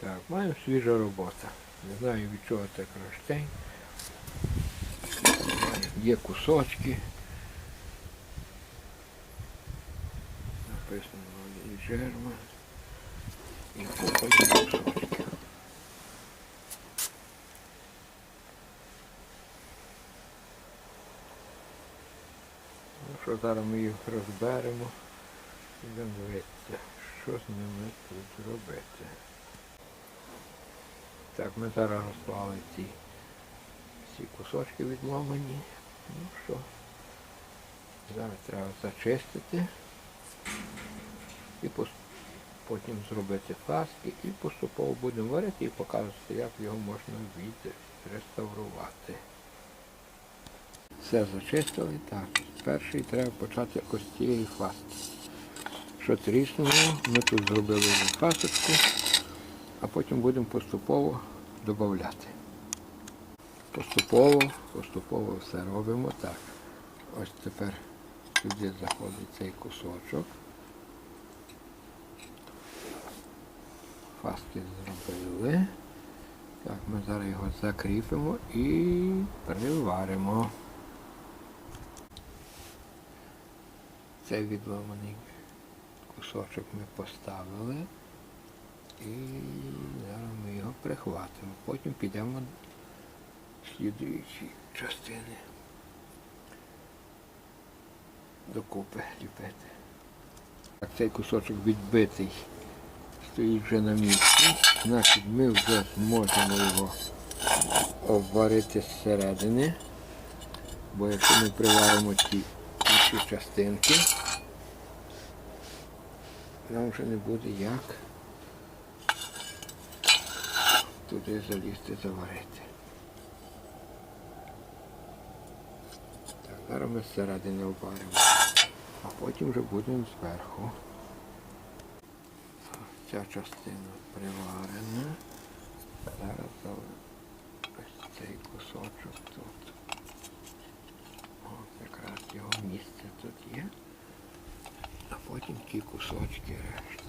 Так, маємо свіжа робота. Не знаю від чого це кронштейн. Є кусочки. Написано і жерма. І купа є кусочків. Ну що, зараз ми їх розберемо. Будемо дивитися, що з ними тут робити. Так, ми зараз розклали ці всі кусочки відломані. Ну що, зараз треба зачистити і потім зробити фаски і поступово будемо варити і показувати, як його можна відреставрувати. Все зачистили. Так, перший треба почати ось цієї фаски. Що тріснуло, ми тут зробили фасочку, а потім будемо поступово додати. Поступово, поступово все робимо так. Ось тепер сюди заходить цей кусочок. Фаски зробили. Так, ми зараз його закріпимо і приваримо. Цей відломаний кусочок ми поставили і зараз ми його прихватимо. Потім підемо слідуючі частини докупи ліпити. Так, цей кусочок відбитий стоїть вже на місці. Значить ми вже зможемо його обварити зсередини. Бо якщо ми приваримо ті інші частинки, нам вже не буде як туди залізти заварити. Так, зараз ми зсередини обваримо, а потім вже будемо зверху. Ця частина приварена. Зараз ось цей кусочок тут. От якраз його місце тут є. А потім ті кусочки решта.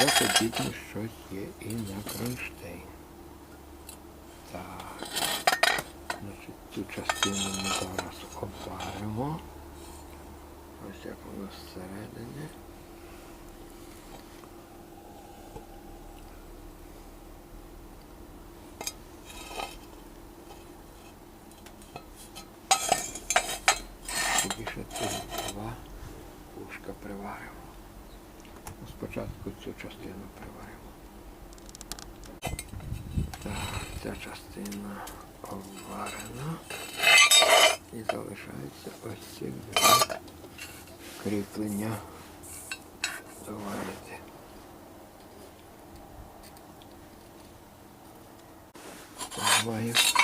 Вже подібно щось є і на кронштейн. Так. Значить, цю частину ми зараз обваримо. Ось як воно зсередини. Тоді ще тут два ушка приваримо. Спочатку цю частину приваримо. Так, ця частина обварена. І залишається ось ці два кріплення доварити. Крон.